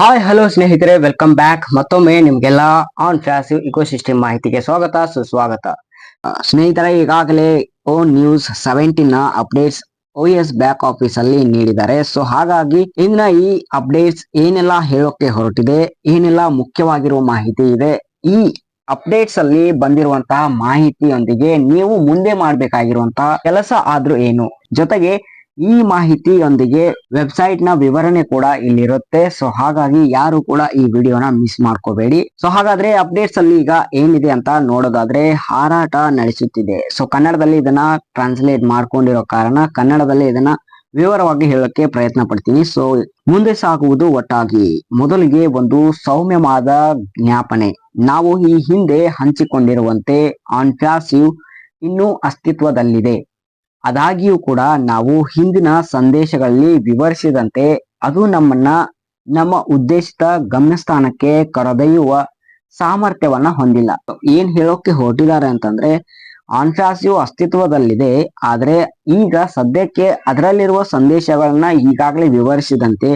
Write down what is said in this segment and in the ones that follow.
Hi hello ಸ್ನೇಹಿತರೆ welcome back ಮತ್ತೊಮ್ಮೆ ನಿಮ್ಗೆಲ್ಲ ಆನ್ ಫ್ಯಾಸಿವ್ ಇಕೋಸಿಸ್ಟಮ್ ಮಾಹಿತಿಗೆ ಸ್ವಾಗತ, ಸುಸ್ವಾಗತ. ಸ್ನೇಹಿತರೆ, ಈಗಾಗಲೇ O news ಸೆವೆಂಟೀನ್ನ updates O S back office ಅಲ್ಲಿ ನೀಡಿದ್ದಾರೆ. ಸೊ ಹಾಗಾಗಿ ಇಂದಿನ ಈ ಅಪ್ಡೇಟ್ಸ್ ಏನೆಲ್ಲ ಹೇಳೋಕೆ ಹೊರಟಿದೆ, ಏನೆಲ್ಲ ಮುಖ್ಯವಾಗಿರುವ ಮಾಹಿತಿ ಇದೆ, ಈ ಅಪ್ಡೇಟ್ಸ್ ಅಲ್ಲಿ ಬಂದಿರುವಂತಹ ಮಾಹಿತಿಯೊಂದಿಗೆ ನೀವು ಮುಂದೆ ಮಾಡಬೇಕಾಗಿರುವಂತಹ ಕೆಲಸ ಆದ್ರೂ ಏನು? ಜೊತೆಗೆ ಈ ಮಾಹಿತಿಯೊಂದಿಗೆ ವೆಬ್ಸೈಟ್ನ ವಿವರಣೆ ಕೂಡ ಇಲ್ಲಿರುತ್ತೆ. ಸೊ ಹಾಗಾಗಿ ಯಾರು ಕೂಡ ಈ ವಿಡಿಯೋನ ಮಿಸ್ ಮಾಡ್ಕೋಬೇಡಿ. ಸೊ ಹಾಗಾದ್ರೆ ಅಪ್ಡೇಟ್ಸ್ ಅಲ್ಲಿ ಈಗ ಏನಿದೆ ಅಂತ ನೋಡೋದಾದ್ರೆ ಹಾರಾಟ ನಡೆಸುತ್ತಿದೆ. ಸೊ ಕನ್ನಡದಲ್ಲಿ ಇದನ್ನ ಟ್ರಾನ್ಸ್ಲೇಟ್ ಮಾಡ್ಕೊಂಡಿರೋ ಕಾರಣ ಕನ್ನಡದಲ್ಲಿ ಇದನ್ನ ವಿವರವಾಗಿ ಹೇಳಕ್ಕೆ ಪ್ರಯತ್ನ ಪಡ್ತೀನಿ. ಸೊ ಮುಂದೆ ಸಾಗುವುದು ಒಟ್ಟಾಗಿ. ಮೊದಲಿಗೆ ಒಂದು ಸೌಮ್ಯವಾದ ಜ್ಞಾಪನೆ. ನಾವು ಈ ಹಿಂದೆ ಹಂಚಿಕೊಂಡಿರುವಂತೆ ಆನ್ ಪ್ಯಾಸಿವ್ ಇನ್ನೂ ಅಸ್ತಿತ್ವದಲ್ಲಿದೆ. ಆದಾಗ್ಯೂ ಕೂಡ ನಾವು ಹಿಂದಿನ ಸಂದೇಶಗಳಲ್ಲಿ ವಿವರಿಸಿದಂತೆ ಅದು ನಮ್ಮನ್ನ, ನಮ್ಮ ಉದ್ದೇಶಿತ ಗಮ್ಯಸ್ಥಾನಕ್ಕೆ ಕರೆದೊಯ್ಯುವ ಸಾಮರ್ಥ್ಯವನ್ನ ಹೊಂದಿಲ್ಲ. ಏನ್ ಹೇಳೋಕೆ ಹೊರಟಿದ್ದಾರೆ ಅಂತಂದ್ರೆ ಆನ್ಫಾಸಿಯು ಅಸ್ತಿತ್ವದಲ್ಲಿದೆ, ಆದ್ರೆ ಈಗ ಸದ್ಯಕ್ಕೆ ಅದರಲ್ಲಿರುವ ಸಂದೇಶಗಳನ್ನ ಈಗಾಗಲೇ ವಿವರಿಸಿದಂತೆ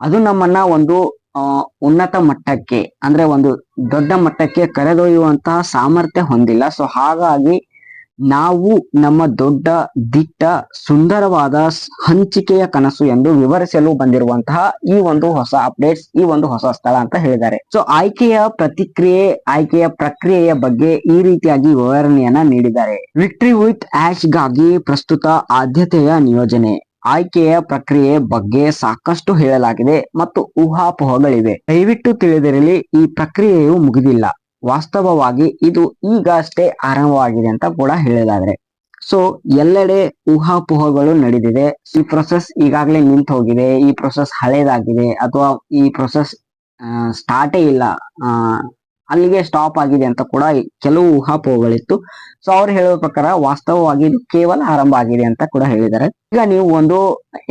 ಅದು ನಮ್ಮನ್ನ ಒಂದು ಉನ್ನತ ಮಟ್ಟಕ್ಕೆ, ಅಂದ್ರೆ ಒಂದು ದೊಡ್ಡ ಮಟ್ಟಕ್ಕೆ ಕರೆದೊಯ್ಯುವಂತಹ ಸಾಮರ್ಥ್ಯ ಹೊಂದಿಲ್ಲ. ಸೊ ಹಾಗಾಗಿ ನಾವು ನಮ್ಮ ದೊಡ್ಡ, ದಿಟ್ಟ, ಸುಂದರವಾದ ಹಂಚಿಕೆಯ ಕನಸು ಎಂದು ವಿವರಿಸಲು ಬಂದಿರುವಂತಹ ಈ ಒಂದು ಹೊಸ ಅಪ್ಡೇಟ್ಸ್ ಈ ಒಂದು ಹೊಸ ಸ್ಥಳ ಅಂತ ಹೇಳಿದ್ದಾರೆ. ಸೊ ಆಯ್ಕೆಯ ಪ್ರತಿಕ್ರಿಯೆ, ಆಯ್ಕೆಯ ಪ್ರಕ್ರಿಯೆಯ ಬಗ್ಗೆ ಈ ರೀತಿಯಾಗಿ ವಿವರಣೆಯನ್ನ ನೀಡಿದ್ದಾರೆ. ವಿಕ್ಟ್ರಿ ವಿತ್ ಆಶ್ಗಾಗಿ ಪ್ರಸ್ತುತ ಆದ್ಯತೆಯ ನಿಯೋಜನೆ. ಆಯ್ಕೆಯ ಪ್ರಕ್ರಿಯೆ ಬಗ್ಗೆ ಸಾಕಷ್ಟು ಹೇಳಲಾಗಿದೆ ಮತ್ತು ಊಹಾಪೋಹಗಳಿವೆ. ದಯವಿಟ್ಟು ತಿಳಿದಿರಲಿ, ಈ ಪ್ರಕ್ರಿಯೆಯು ಮುಗಿದಿಲ್ಲ. ವಾಸ್ತವವಾಗಿ ಇದು ಈಗಷ್ಟೇ ಆರಂಭವಾಗಿದೆ ಅಂತ ಕೂಡ ಹೇಳಿದಾದ್ರೆ ಸೊ ಎಲ್ಲೆಡೆ ಊಹಾಪೋಹಗಳು ನಡೆದಿದೆ. ಈ ಪ್ರೊಸೆಸ್ ಈಗಾಗಲೇ ನಿಂತು ಹೋಗಿದೆ. ಈ ಪ್ರೊಸೆಸ್ ಹಳೇದಾಗಿದೆ. ಅಥವಾ ಈ ಪ್ರೊಸೆಸ್ ಸ್ಟಾರ್ಟೇ ಇಲ್ಲ. ಅಲ್ಲಿಗೆ ಸ್ಟಾಪ್ ಆಗಿದೆ ಅಂತ ಕೂಡ ಕೆಲವು ಊಹಾಪೋಹಗಳಿತ್ತು. ಸೊ ಅವ್ರು ಹೇಳುವ ಪ್ರಕಾರ ವಾಸ್ತವವಾಗಿ ಇದು ಕೇವಲ ಆರಂಭ ಆಗಿದೆ ಅಂತ ಕೂಡ ಹೇಳಿದ್ದಾರೆ. ಈಗ ನೀವು ಒಂದು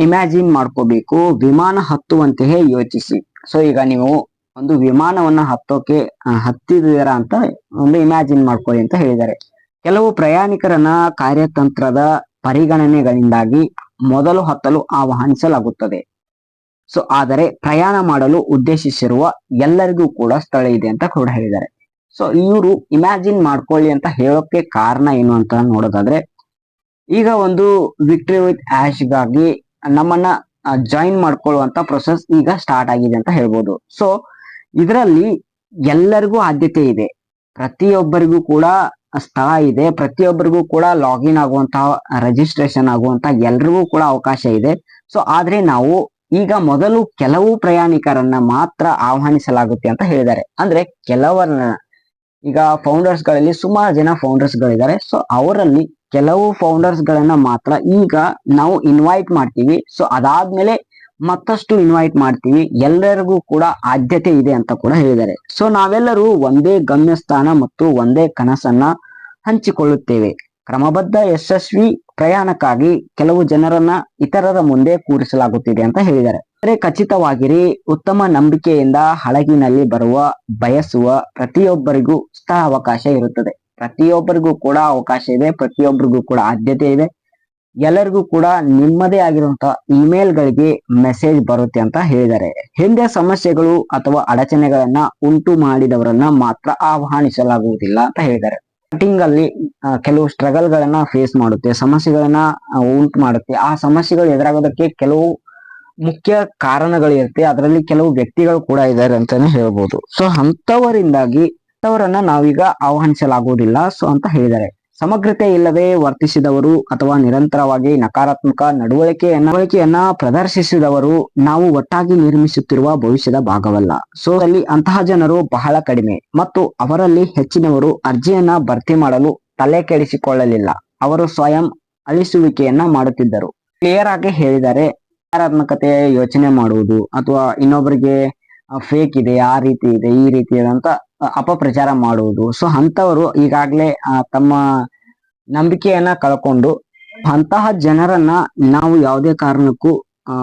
ಇಮ್ಯಾಜಿನ್ ಮಾಡ್ಕೋಬೇಕು. ವಿಮಾನ ಹತ್ತುವಂತೆಯೇ ಯೋಚಿಸಿ. ಸೊ ಈಗ ನೀವು ಒಂದು ವಿಮಾನವನ್ನ ಹತ್ತೋಕೆ ಹತ್ತಿದೀರ ಅಂತ ಒಂದು ಇಮ್ಯಾಜಿನ್ ಮಾಡ್ಕೊಳ್ಳಿ ಅಂತ ಹೇಳಿದ್ದಾರೆ. ಕೆಲವು ಪ್ರಯಾಣಿಕರನ್ನ ಕಾರ್ಯತಂತ್ರದ ಪರಿಗಣನೆಗಳಿಂದಾಗಿ ಮೊದಲು ಹತ್ತಲು ಆಹ್ವಾನಿಸಲಾಗುತ್ತದೆ. ಸೊ, ಆದರೆ ಪ್ರಯಾಣ ಮಾಡಲು ಉದ್ದೇಶಿಸಿರುವ ಎಲ್ಲರಿಗೂ ಕೂಡ ಸ್ಥಳ ಇದೆ ಅಂತ ಕೂಡ ಹೇಳಿದ್ದಾರೆ. ಸೊ, ಇವರು ಇಮ್ಯಾಜಿನ್ ಮಾಡ್ಕೊಳ್ಳಿ ಅಂತ ಹೇಳೋಕೆ ಕಾರಣ ಏನು ಅಂತ ನೋಡೋದಾದ್ರೆ, ಈಗ ಒಂದು ವಿಕ್ಟ್ರಿ ವಿತ್ಗಾಗಿ ನಮ್ಮನ್ನ ಜಾಯಿನ್ ಮಾಡ್ಕೊಳ್ಳುವಂತ ಪ್ರೊಸೆಸ್ ಈಗ ಸ್ಟಾರ್ಟ್ ಆಗಿದೆ ಅಂತ ಹೇಳ್ಬೋದು. ಸೊ ಇದರಲ್ಲಿ ಎಲ್ಲರಿಗೂ ಆದ್ಯತೆ ಇದೆ. ಪ್ರತಿಯೊಬ್ಬರಿಗೂ ಕೂಡ ಸ್ಥಳ ಇದೆ. ಪ್ರತಿಯೊಬ್ಬರಿಗೂ ಕೂಡ ಲಾಗಿನ್ ಆಗುವಂತಹ ರಿಜಿಸ್ಟ್ರೇಷನ್ ಆಗುವಂತಹ ಎಲ್ರಿಗೂ ಕೂಡ ಅವಕಾಶ ಇದೆ. ಸೊ ಆದ್ರೆ ನಾವು ಈಗ ಮೊದಲು ಕೆಲವು ಪ್ರಯಾಣಿಕರನ್ನ ಮಾತ್ರ ಆಹ್ವಾನಿಸಲಾಗುತ್ತೆ ಅಂತ ಹೇಳಿದ್ದಾರೆ. ಅಂದ್ರೆ ಕೆಲವರನ್ನ, ಈಗ ಫೌಂಡರ್ಸ್ಗಳಲ್ಲಿ ಸುಮಾರು ಜನ ಫೌಂಡರ್ಸ್ ಗಳಿದ್ದಾರೆ. ಸೊ ಅವರಲ್ಲಿ ಕೆಲವು ಫೌಂಡರ್ಸ್ ಗಳನ್ನ ಮಾತ್ರ ಈಗ ನಾವು ಇನ್ವೈಟ್ ಮಾಡ್ತೀವಿ. ಸೊ ಅದಾದ್ಮೇಲೆ ಮತ್ತಷ್ಟು ಇನ್ವೈಟ್ ಮಾಡ್ತೀವಿ. ಎಲ್ಲರಿಗೂ ಕೂಡ ಆದ್ಯತೆ ಇದೆ ಅಂತ ಕೂಡ ಹೇಳಿದ್ದಾರೆ. ಸೊ ನಾವೆಲ್ಲರೂ ಒಂದೇ ಗಮ್ಯಸ್ಥಾನ ಮತ್ತು ಒಂದೇ ಕನಸನ್ನ ಹಂಚಿಕೊಳ್ಳುತ್ತೇವೆ. ಕ್ರಮಬದ್ಧ, ಯಶಸ್ವಿ ಪ್ರಯಾಣಕ್ಕಾಗಿ ಕೆಲವು ಜನರನ್ನ ಇತರರ ಮುಂದೆ ಕೂರಿಸಲಾಗುತ್ತಿದೆ ಅಂತ ಹೇಳಿದ್ದಾರೆ. ಖಚಿತವಾಗಿರಿ, ಉತ್ತಮ ನಂಬಿಕೆಯಿಂದ ಹಳಗಿನಲ್ಲಿ ಬರುವ, ಬಯಸುವ ಪ್ರತಿಯೊಬ್ಬರಿಗೂ ಸ್ಥಳ ಅವಕಾಶ ಇರುತ್ತದೆ. ಪ್ರತಿಯೊಬ್ಬರಿಗೂ ಕೂಡ ಅವಕಾಶ ಇದೆ, ಪ್ರತಿಯೊಬ್ಬರಿಗೂ ಕೂಡ ಆದ್ಯತೆ ಇದೆ. ಎಲ್ಲರಿಗೂ ಕೂಡ ನಿಮ್ಮದೇ ಆಗಿರುವಂತಹ ಇಮೇಲ್ ಗಳಿಗೆ ಮೆಸೇಜ್ ಬರುತ್ತೆ ಅಂತ ಹೇಳಿದ್ದಾರೆ. ಹಿಂದೆ ಸಮಸ್ಯೆಗಳು ಅಥವಾ ಅಡಚಣೆಗಳನ್ನ ಉಂಟು ಮಾಡಿದವರನ್ನ ಮಾತ್ರ ಆಹ್ವಾನಿಸಲಾಗುವುದಿಲ್ಲ ಅಂತ ಹೇಳಿದ್ದಾರೆ. ಸ್ಟಾರ್ಟಿಂಗ್ ಅಲ್ಲಿ ಕೆಲವು ಸ್ಟ್ರಗಲ್ ಗಳನ್ನ ಫೇಸ್ ಮಾಡುತ್ತೆ, ಸಮಸ್ಯೆಗಳನ್ನ ಉಂಟು ಮಾಡುತ್ತೆ. ಆ ಸಮಸ್ಯೆಗಳು ಎದುರಾಗೋದಕ್ಕೆ ಕೆಲವು ಮುಖ್ಯ ಕಾರಣಗಳಿರುತ್ತೆ ಅದರಲ್ಲಿ ಕೆಲವು ವ್ಯಕ್ತಿಗಳು ಕೂಡ ಇದ್ದಾರೆ ಅಂತಾನೆ ಹೇಳ್ಬೋದು. ಸೊ ಅಂತವರಿಂದಾಗಿ ಅಂತವರನ್ನ ನಾವೀಗ ಆಹ್ವಾನಿಸಲಾಗುವುದಿಲ್ಲ. ಸೊ ಅಂತ ಹೇಳಿದ್ದಾರೆ. ಸಮಗ್ರತೆ ಇಲ್ಲದೆ ವರ್ತಿಸಿದವರು ಅಥವಾ ನಿರಂತರವಾಗಿ ನಕಾರಾತ್ಮಕ ನಡವಳಿಕೆ ನಡವಳಿಕೆಯನ್ನ ಪ್ರದರ್ಶಿಸಿದವರು ನಾವು ಒಟ್ಟಾಗಿ ನಿರ್ಮಿಸುತ್ತಿರುವ ಭವಿಷ್ಯದ ಭಾಗವಲ್ಲ. ಸೊ ಅಲ್ಲಿ ಅಂತಹ ಜನರು ಬಹಳ ಕಡಿಮೆ. ಮತ್ತು ಅವರಲ್ಲಿ ಹೆಚ್ಚಿನವರು ಅರ್ಜಿಯನ್ನ ಭರ್ತಿ ಮಾಡಲು ತಲೆ ಕೆಡಿಸಿಕೊಳ್ಳಲಿಲ್ಲ. ಅವರು ಸ್ವಯಂ ಅಳಿಸುವಿಕೆಯನ್ನ ಮಾಡುತ್ತಿದ್ದರು. ಕ್ಲಿಯರ್ ಆಗಿ ಹೇಳಿದರೆ, ನಕಾರಾತ್ಮಕತೆ ಯೋಚನೆ ಮಾಡುವುದು ಅಥವಾ ಇನ್ನೊಬ್ಬರಿಗೆ ಫೇಕ್ ಇದೆ, ಆ ರೀತಿ ಇದೆ, ಈ ರೀತಿ ಇದೆ ಅಂತ ಅಪಪ್ರಚಾರ ಮಾಡುವುದು. ಸೊ ಅಂತವರು ಈಗಾಗಲೇ ತಮ್ಮ ನಂಬಿಕೆಯನ್ನ ಕಳ್ಕೊಂಡು ಅಂತಹ ಜನರನ್ನ ನಾವು ಯಾವುದೇ ಕಾರಣಕ್ಕೂ, ಆ,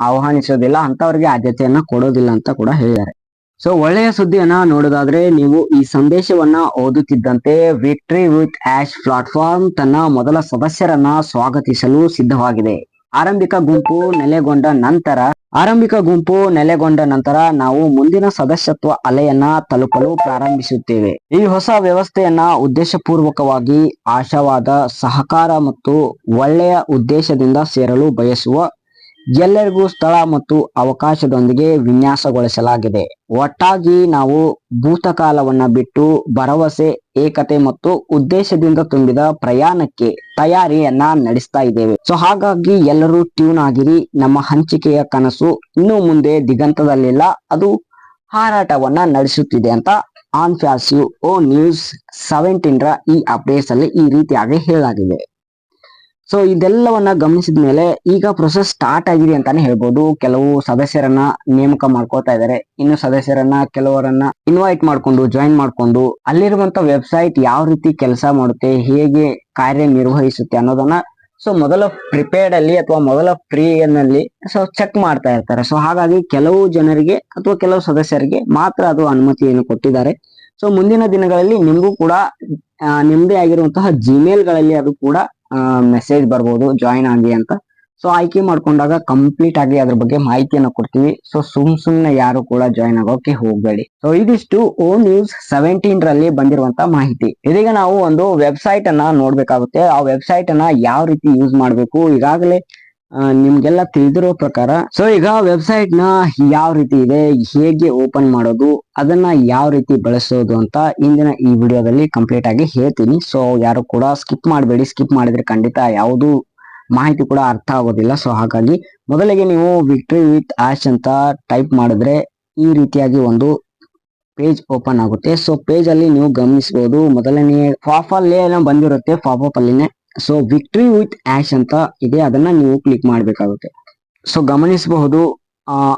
ಆಹ್ವಾನಿಸೋದಿಲ್ಲ ಅಂತವರಿಗೆ ಆದ್ಯತೆಯನ್ನ ಕೊಡೋದಿಲ್ಲ ಅಂತ ಕೂಡ ಹೇಳಿದ್ದಾರೆ. ಸೊ ಒಳ್ಳೆಯ ಸುದ್ದಿಯನ್ನ ನೋಡೋದಾದ್ರೆ ನೀವು ಈ ಸಂದೇಶವನ್ನ ಓದುತ್ತಿದ್ದಂತೆ ವಿಕ್ಟ್ರಿ ವಿತ್ ಆಶ್ ಪ್ಲಾಟ್ಫಾರ್ಮ್ ತನ್ನ ಮೊದಲ ಸದಸ್ಯರನ್ನ ಸ್ವಾಗತಿಸಲು ಸಿದ್ಧವಾಗಿದೆ. ಆರಂಭಿಕ ಗುಂಪು ನೆಲೆಗೊಂಡ ನಂತರ ಆರಂಭಿಕ ಗುಂಪು ನೆಲೆಗೊಂಡ ನಂತರ ನಾವು ಮುಂದಿನ ಸದಸ್ಯತ್ವ ಅಲೆಯನ್ನ ತಲುಪಲು ಪ್ರಾರಂಭಿಸುತ್ತೇವೆ. ಈ ಹೊಸ ವ್ಯವಸ್ಥೆಯನ್ನ ಉದ್ದೇಶಪೂರ್ವಕವಾಗಿ ಆಶಾವಾದ, ಸಹಕಾರ ಮತ್ತು ಒಳ್ಳೆಯ ಉದ್ದೇಶದಿಂದ ಸೇರಲು ಬಯಸುವ ಎಲ್ಲರಿಗೂ ಸ್ಥಳ ಮತ್ತು ಅವಕಾಶದೊಂದಿಗೆ ವಿನ್ಯಾಸಗೊಳಿಸಲಾಗಿದೆ. ಒಟ್ಟಾಗಿ ನಾವು ಭೂತಕಾಲವನ್ನ ಬಿಟ್ಟು ಭರವಸೆ, ಏಕತೆ ಮತ್ತು ಉದ್ದೇಶದಿಂದ ತುಂಬಿದ ಪ್ರಯಾಣಕ್ಕೆ ತಯಾರಿಯನ್ನ ನಡೆಸ್ತಾ ಇದ್ದೇವೆ. ಸೊ, ಹಾಗಾಗಿ ಎಲ್ಲರೂ ಟ್ಯೂನ್ ಆಗಿರಿ. ನಮ್ಮ ಹಂಚಿಕೆಯ ಕನಸು ಇನ್ನು ಮುಂದೆ ದಿಗಂತದಲ್ಲಿಲ್ಲ. ಅದು ಹಾರಾಟವನ್ನ ನಡೆಸುತ್ತಿದೆ ಅಂತ ಆನ್ ಫ್ಯಾಸಿವ್ ಓ ನ್ಯೂಸ್ ಸೆವೆಂಟೀನ್ ರ ಈ ಅಪ್ಡೇಟ್ಸ್ ಅಲ್ಲಿ ಈ ರೀತಿಯಾಗಿ ಹೇಳಲಾಗಿದೆ. ಸೊ ಇದೆಲ್ಲವನ್ನ ಗಮನಿಸಿದ ಮೇಲೆ ಈಗ ಪ್ರೊಸೆಸ್ ಸ್ಟಾರ್ಟ್ ಆಗಿದೆ ಅಂತಾನೆ ಹೇಳ್ಬೋದು. ಕೆಲವು ಸದಸ್ಯರನ್ನ ನೇಮಕ ಮಾಡ್ಕೋತಾ ಇದ್ದಾರೆ ಇನ್ನು ಸದಸ್ಯರನ್ನ ಕೆಲವರನ್ನ ಇನ್ವೈಟ್ ಮಾಡ್ಕೊಂಡು ಜಾಯಿನ್ ಮಾಡ್ಕೊಂಡು, ಅಲ್ಲಿರುವಂತ ವೆಬ್ಸೈಟ್ ಯಾವ ರೀತಿ ಕೆಲಸ ಮಾಡುತ್ತೆ, ಹೇಗೆ ಕಾರ್ಯನಿರ್ವಹಿಸುತ್ತೆ ಅನ್ನೋದನ್ನ ಸೊ ಮೊದಲ ಪ್ರಿಪೇರ್ಡ್ ಅಲ್ಲಿ ಅಥವಾ ಮೊದಲ ಫ್ರೀ ನಲ್ಲಿ ಸೊ ಚೆಕ್ ಮಾಡ್ತಾ ಇರ್ತಾರೆ. ಸೊ ಹಾಗಾಗಿ ಕೆಲವು ಜನರಿಗೆ ಅಥವಾ ಕೆಲವು ಸದಸ್ಯರಿಗೆ ಮಾತ್ರ ಅದು ಅನುಮತಿಯನ್ನು ಕೊಟ್ಟಿದ್ದಾರೆ. ಸೊ ಮುಂದಿನ ದಿನಗಳಲ್ಲಿ ನಿಮಗೂ ಕೂಡ ನಿಮ್ಮದೇ ಆಗಿರುವಂತಹ ಜಿಮೇಲ್ಗಳಲ್ಲಿ ಅದು ಕೂಡ ಮೆಸೇಜ್ ಬರ್ಬೋದು ಜಾಯಿನ್ ಆಗಿ ಅಂತ. ಸೊ ಆಯ್ಕೆ ಮಾಡ್ಕೊಂಡಾಗ ಕಂಪ್ಲೀಟ್ ಆಗಿ ಅದ್ರ ಬಗ್ಗೆ ಮಾಹಿತಿಯನ್ನ ಕೊಡ್ತೀವಿ. ಸೊ ಸುಮ್ ಸುಮ್ನೆ ಯಾರು ಕೂಡ ಜಾಯಿನ್ ಆಗೋಕೆ ಹೋಗಬೇಡಿ. ಸೊ ಇದಿಷ್ಟು ಓ ನ್ಯೂಸ್ ಸೆವೆಂಟೀನ್ ರಲ್ಲಿ ಬಂದಿರುವಂತ ಮಾಹಿತಿ. ಇದೀಗ ನಾವು ಒಂದು ವೆಬ್ಸೈಟ್ ಅನ್ನ ನೋಡ್ಬೇಕಾಗುತ್ತೆ. ಆ ವೆಬ್ಸೈಟ್ ಅನ್ನ ಯಾವ ರೀತಿ ಯೂಸ್ ಮಾಡ್ಬೇಕು? ಈಗಾಗಲೇ ನಿಮ್ಗೆಲ್ಲ ತಿಳಿದಿರೋ ಪ್ರಕಾರ ಸೊ ಈಗ ವೆಬ್ಸೈಟ್ನ ಯಾವ ರೀತಿ ಇದೆ, ಹೇಗೆ ಓಪನ್ ಮಾಡೋದು, ಅದನ್ನ ಯಾವ ರೀತಿ ಬಳಸೋದು ಅಂತ ಇಂದಿನ ಈ ವಿಡಿಯೋದಲ್ಲಿ ಕಂಪ್ಲೀಟ್ ಆಗಿ ಹೇಳ್ತೀನಿ. ಸೊ ಯಾರು ಕೂಡ ಸ್ಕಿಪ್ ಮಾಡಬೇಡಿ ಸ್ಕಿಪ್ ಮಾಡಿದ್ರೆ ಖಂಡಿತ ಯಾವುದು ಮಾಹಿತಿ ಕೂಡ ಅರ್ಥ ಆಗೋದಿಲ್ಲ. ಸೊ ಹಾಗಾಗಿ ಮೊದಲಿಗೆ ನೀವು ವಿಕ್ಟ್ರಿ ವಿತ್ ಆಶ್ ಅಂತ ಟೈಪ್ ಮಾಡಿದ್ರೆ ಈ ರೀತಿಯಾಗಿ ಒಂದು ಪೇಜ್ ಓಪನ್ ಆಗುತ್ತೆ. ಸೊ ಪೇಜ್ ಅಲ್ಲಿ ನೀವು ಗಮನಿಸಬಹುದು ಮೊದಲನೇ ಏನೋ ಬಂದಿರುತ್ತೆ ಅಪ್ ಅಲ್ಲಿನೇ ಸೊ ವಿಕ್ಟ್ರಿ ವಿತ್ ಆಶ್ ಅಂತ ಇದೆ. ಅದನ್ನ ನೀವು ಕ್ಲಿಕ್ ಮಾಡಬೇಕಾಗುತ್ತೆ. ಸೊ ಗಮನಿಸಬಹುದು, ಆ,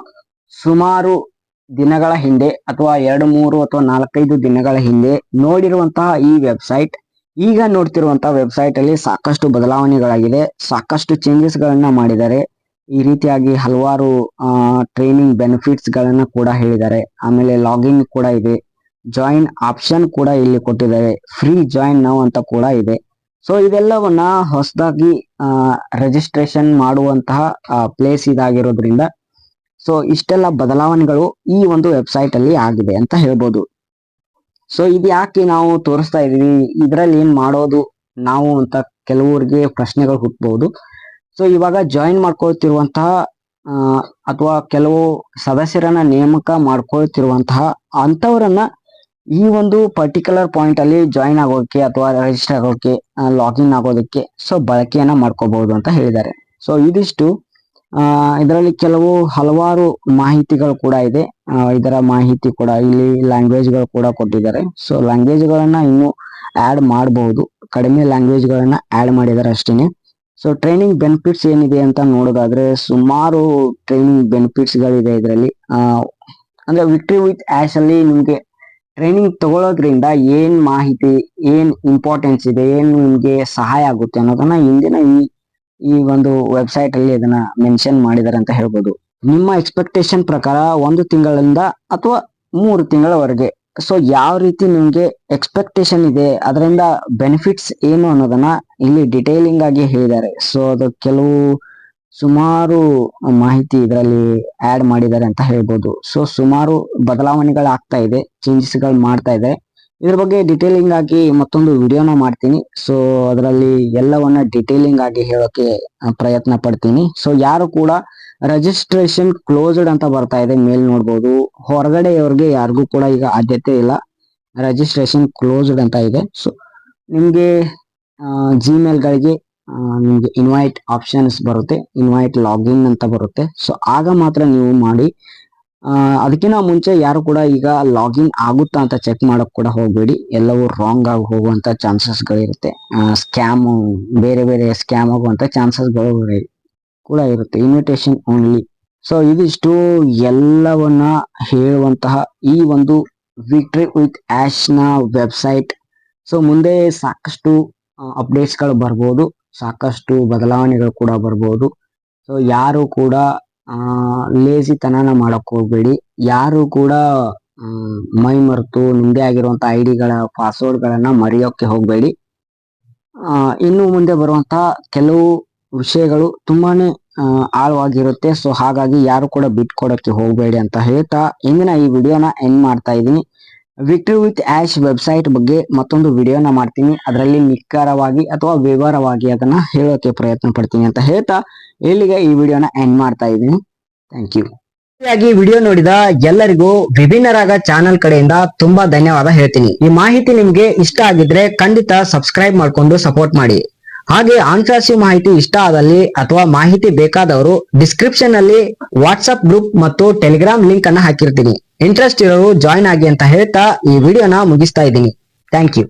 ಸುಮಾರು ದಿನಗಳ ಹಿಂದೆ ಅಥವಾ ಎರಡು, ಮೂರು ಅಥವಾ ನಾಲ್ಕೈದು ದಿನಗಳ ಹಿಂದೆ ನೋಡಿರುವಂತಹ ಈ ವೆಬ್ಸೈಟ್ ಈಗ ನೋಡ್ತಿರುವಂತಹ ವೆಬ್ಸೈಟ್ ಅಲ್ಲಿ ಸಾಕಷ್ಟು ಬದಲಾವಣೆಗಳಾಗಿದೆ. ಸಾಕಷ್ಟು ಚೇಂಜಸ್ ಗಳನ್ನ ಮಾಡಿದ್ದಾರೆ. ಈ ರೀತಿಯಾಗಿ ಹಲವಾರು ಟ್ರೈನಿಂಗ್ ಬೆನಿಫಿಟ್ಸ್ ಗಳನ್ನ ಕೂಡ ಹೇಳಿದ್ದಾರೆ. ಆಮೇಲೆ ಲಾಗಿನ್ ಕೂಡ ಇದೆ. ಜಾಯಿನ್ ಆಪ್ಷನ್ ಕೂಡ ಇಲ್ಲಿ ಕೊಟ್ಟಿದ್ದಾರೆ. ಫ್ರೀ ಜಾಯಿನ್ ನೌ ಅಂತ ಕೂಡ ಇದೆ. ಸೊ ಇದೆಲ್ಲವನ್ನ ಹೊಸದಾಗಿ ರಿಜಿಸ್ಟ್ರೇಷನ್ ಮಾಡುವಂತಹ ಪ್ಲೇಸ್ ಇದಾಗಿರೋದ್ರಿಂದ ಸೊ ಇಷ್ಟೆಲ್ಲ ಬದಲಾವಣೆಗಳು ಈ ಒಂದು ವೆಬ್ಸೈಟ್ ಅಲ್ಲಿ ಆಗಿದೆ ಅಂತ ಹೇಳ್ಬೋದು. ಸೊ ಇದು ಯಾಕೆ ನಾವು ತೋರಿಸ್ತಾ ಇದೀವಿ? ಇದರಲ್ಲಿ ಏನ್ ಮಾಡೋದು? ನಾವು ಅಂತ ಕೆಲವರಿಗೆ ಪ್ರಶ್ನೆಗಳು ಹುಟ್ಟಬಹುದು ಸೊ ಇವಾಗ ಜಾಯಿನ್ ಮಾಡ್ಕೊಳ್ತಿರುವಂತಹ ಅಥವಾ ಕೆಲವು ಸದಸ್ಯರನ್ನ ನೇಮಕ ಮಾಡ್ಕೊಳ್ತಿರುವಂತಹ ಅಂತವರನ್ನ ಈ ಒಂದು ಪರ್ಟಿಕ್ಯುಲರ್ ಪಾಯಿಂಟ್ ಅಲ್ಲಿ ಜಾಯಿನ್ ಆಗೋಕೆ ಅಥವಾ ರಿಜಿಸ್ಟರ್ ಆಗೋಕೆ ಲಾಗಿನ್ ಆಗೋದಕ್ಕೆ ಸೊ ಬಳಕೆಯನ್ನ ಮಾಡ್ಕೋಬಹುದು ಅಂತ ಹೇಳಿದ್ದಾರೆ. ಸೊ ಇದಿಷ್ಟು ಇದರಲ್ಲಿ ಕೆಲವು ಹಲವಾರು ಮಾಹಿತಿಗಳು ಕೂಡ ಇದೆ. ಇದರ ಮಾಹಿತಿ ಕೂಡ ಇಲ್ಲಿ ಲ್ಯಾಂಗ್ವೇಜ್ಗಳು ಕೂಡ ಕೊಟ್ಟಿದ್ದಾರೆ. ಸೊ ಲ್ಯಾಂಗ್ವೇಜ್ ಗಳನ್ನ ಇನ್ನು ಆಡ್ ಮಾಡಬಹುದು ಕಡಿಮೆ ಲ್ಯಾಂಗ್ವೇಜ್ ಗಳನ್ನ ಆಡ್ ಮಾಡಿದ್ದಾರೆ ಅಷ್ಟೇನೆ. ಸೊ ಟ್ರೈನಿಂಗ್ ಬೆನಿಫಿಟ್ಸ್ ಏನಿದೆ ಅಂತ ನೋಡೋದಾದ್ರೆ ಸುಮಾರು ಟ್ರೈನಿಂಗ್ ಬೆನಿಫಿಟ್ಸ್ ಗಳಿದೆ ಇದರಲ್ಲಿ. ಅಂದ್ರೆ ವಿಕ್ಟ್ರಿ ವಿತ್ ಆಶ್ ಅಲ್ಲಿ ನಿಮ್ಗೆ ಟ್ರೈನಿಂಗ್ ತಗೊಳ್ಳೋದ್ರಿಂದ ಏನ್ ಮಾಹಿತಿ, ಏನ್ ಇಂಪಾರ್ಟೆನ್ಸ್ ಇದೆ, ಏನ್ ನಿಮ್ಗೆ ಸಹಾಯ ಆಗುತ್ತೆ ಅನ್ನೋದನ್ನ ಇಂದಿನ ಈ ಈ ಒಂದು ವೆಬ್ಸೈಟ್ ಅಲ್ಲಿ ಇದನ್ನ ಮೆನ್ಷನ್ ಮಾಡಿದ್ದಾರೆ ಅಂತ ಹೇಳ್ಬೋದು. ನಿಮ್ಮ ಎಕ್ಸ್ಪೆಕ್ಟೇಷನ್ ಪ್ರಕಾರ ಒಂದು ತಿಂಗಳಿಂದ ಅಥವಾ ಮೂರು ತಿಂಗಳವರೆಗೆ. ಸೊ ಯಾವ ರೀತಿ ನಿಮ್ಗೆ ಎಕ್ಸ್ಪೆಕ್ಟೇಷನ್ ಇದೆ, ಅದರಿಂದ ಬೆನಿಫಿಟ್ಸ್ ಏನು ಅನ್ನೋದನ್ನ ಇಲ್ಲಿ ಡಿಟೇಲಿಂಗ್ ಆಗಿ ಹೇಳಿದ್ದಾರೆ. ಸೊ ಅದು ಕೆಲವು ಸುಮಾರು ಮಾಹಿತಿ ಇದರಲ್ಲಿ ಆಡ್ ಮಾಡಿದ್ದಾರೆ ಅಂತ ಹೇಳ್ಬೋದು. ಸೊ ಸುಮಾರು ಬದಲಾವಣೆಗಳು ಆಗ್ತಾ ಇದೆ ಚೇಂಜಸ್ಗಳು ಮಾಡ್ತಾ ಇದೆ. ಇದ್ರ ಬಗ್ಗೆ ಡಿಟೇಲಿಂಗ್ ಆಗಿ ಮತ್ತೊಂದು ವಿಡಿಯೋನ ಮಾಡ್ತೀನಿ. ಸೊ ಅದರಲ್ಲಿ ಎಲ್ಲವನ್ನ ಡಿಟೇಲಿಂಗ್ ಆಗಿ ಹೇಳೋಕೆ ಪ್ರಯತ್ನ ಪಡ್ತೀನಿ. ಸೊ ಯಾರು ಕೂಡ ರಿಜಿಸ್ಟ್ರೇಷನ್ ಕ್ಲೋಸ್ಡ್ ಅಂತ ಬರ್ತಾ ಇದೆ ಮೇಲ್ ನೋಡ್ಬೋದು. ಹೊರಗಡೆಯವ್ರಿಗೆ ಯಾರಿಗೂ ಕೂಡ ಈಗ ಆದ್ಯತೆ ಇಲ್ಲ. ರಿಜಿಸ್ಟ್ರೇಷನ್ ಕ್ಲೋಸ್ಡ್ ಅಂತ ಇದೆ. ಸೊ ನಿಮ್ಗೆ ಜಿಮೇಲ್ ಗಳಿಗೆ ಆ, ನಿಮ್ಗೆ ಇನ್ವೈಟ್ ಆಪ್ಷನ್ಸ್ ಬರುತ್ತೆ ಇನ್ವೈಟ್ ಲಾಗಿನ್ ಅಂತ ಬರುತ್ತೆ. ಸೊ ಆಗ ಮಾತ್ರ ನೀವು ಮಾಡಿ ಅದಕ್ಕಿಂತ ಮುಂಚೆ ಯಾರು ಕೂಡ ಈಗ ಲಾಗಿನ್ ಆಗುತ್ತಾ ಅಂತ ಚೆಕ್ ಮಾಡಕ್ ಕೂಡ ಹೋಗಬೇಡಿ. ಎಲ್ಲವೂ ರಾಂಗ್ ಆಗಿ ಹೋಗುವಂತ ಚಾನ್ಸಸ್ ಸ್ಕ್ಯಾಮು ಸ್ಕ್ಯಾಮ್ ಬೇರೆ ಬೇರೆ ಸ್ಕ್ಯಾಮ್ ಆಗುವಂತ ಚಾನ್ಸಸ್ಗಳು ಕೂಡ ಇರುತ್ತೆ. ಇನ್ವಿಟೇಷನ್ ಓನ್ಲಿ ಸೊ ಇದಿಷ್ಟು ಎಲ್ಲವನ್ನ ಹೇಳುವಂತಹ ಈ ಒಂದು ವಿಕ್ಟ್ರಿ ವಿತ್ ಆಶ್ನ ವೆಬ್ಸೈಟ್ ಸೊ ಮುಂದೆ ಸಾಕಷ್ಟು ಅಪ್ಡೇಟ್ಸ್ಗಳು ಬರ್ಬೋದು, ಸಾಕಷ್ಟು ಬದಲಾವಣೆಗಳು ಕೂಡ ಬರ್ಬೋದು. ಸೊ ಯಾರು ಕೂಡ ಲೇಜಿತನನ ಮಾಡಕ್ ಹೋಗ್ಬೇಡಿ. ಯಾರು ಕೂಡ ಮೈ ಮರೆತು ನಿಮ್ಮದೇ ಆಗಿರುವಂತ ಐ ಡಿಗಳ ಪಾಸ್ವರ್ಡ್ ಗಳನ್ನ ಮರೆಯೋಕೆ ಹೋಗ್ಬೇಡಿ. ಇನ್ನು ಮುಂದೆ ಬರುವಂತಹ ಕೆಲವು ವಿಷಯಗಳು ತುಂಬಾನೇ ಆಳವಾಗಿರುತ್ತೆ. ಸೊ ಹಾಗಾಗಿ ಯಾರು ಕೂಡ ಬಿಟ್ಕೊಡಕ್ಕೆ ಹೋಗಬೇಡಿ ಅಂತ ಹೇಳ್ತಾ, ಇಂದಿನ ಈ ವಿಡಿಯೋನ ಎಂಡ್ ಮಾಡ್ತಾ ಇದ್ದೀನಿ. ವಿಕ್ಟ್ರಿ ವಿತ್ ಆಶ್ ವೆಬ್ಸೈಟ್ ಬಗ್ಗೆ ಮತ್ತೊಂದು ವಿಡಿಯೋನ ಮಾಡ್ತೀನಿ. ಅದರಲ್ಲಿ ನಿಖರವಾಗಿ ಅಥವಾ ವಿವರವಾಗಿ ಅದನ್ನ ಹೇಳೋಕೆ ಪ್ರಯತ್ನ ಪಡ್ತೀನಿ ಅಂತ ಹೇಳ್ತಾ ಇಲ್ಲಿಗೆ ಈ ವಿಡಿಯೋನ ಎಂಡ್ ಮಾಡ್ತಾ ಇದ್ದೀನಿ. ಥ್ಯಾಂಕ್ ಯು ಹಾಗಾಗಿ ವಿಡಿಯೋ ನೋಡಿದ ಎಲ್ಲರಿಗೂ ವಿಭಿನ್ನ ರಾಗ ಚಾನೆಲ್ ಕಡೆಯಿಂದ ತುಂಬಾ ಧನ್ಯವಾದ ಹೇಳ್ತೀನಿ. ಈ ಮಾಹಿತಿ ನಿಮ್ಗೆ ಇಷ್ಟ ಆಗಿದ್ರೆ ಖಂಡಿತ ಸಬ್ಸ್ಕ್ರೈಬ್ ಮಾಡ್ಕೊಂಡು ಸಪೋರ್ಟ್ ಮಾಡಿ. ಹಾಗೆ ಆನ್ಫ್ಯಾಸಿವ್ ಮಾಹಿತಿ ಇಷ್ಟ ಆದಲ್ಲಿ ಅಥವಾ ಮಾಹಿತಿ ಬೇಕಾದವರು ಡಿಸ್ಕ್ರಿಪ್ಷನ್ ಅಲ್ಲಿ ವಾಟ್ಸ್ಆಪ್ ಗ್ರೂಪ್ ಮತ್ತು ಟೆಲಿಗ್ರಾಮ್ ಲಿಂಕ್ ಅನ್ನ ಹಾಕಿರ್ತೀನಿ. ಇಂಟ್ರೆಸ್ಟ್ ಇರೋರು ಜಾಯಿನ್ ಆಗಿ ಅಂತ ಹೇಳ್ತಾ ಈ ವಿಡಿಯೋನ ಮುಗಿಸ್ತಾ ಇದ್ದೀನಿ. Thank you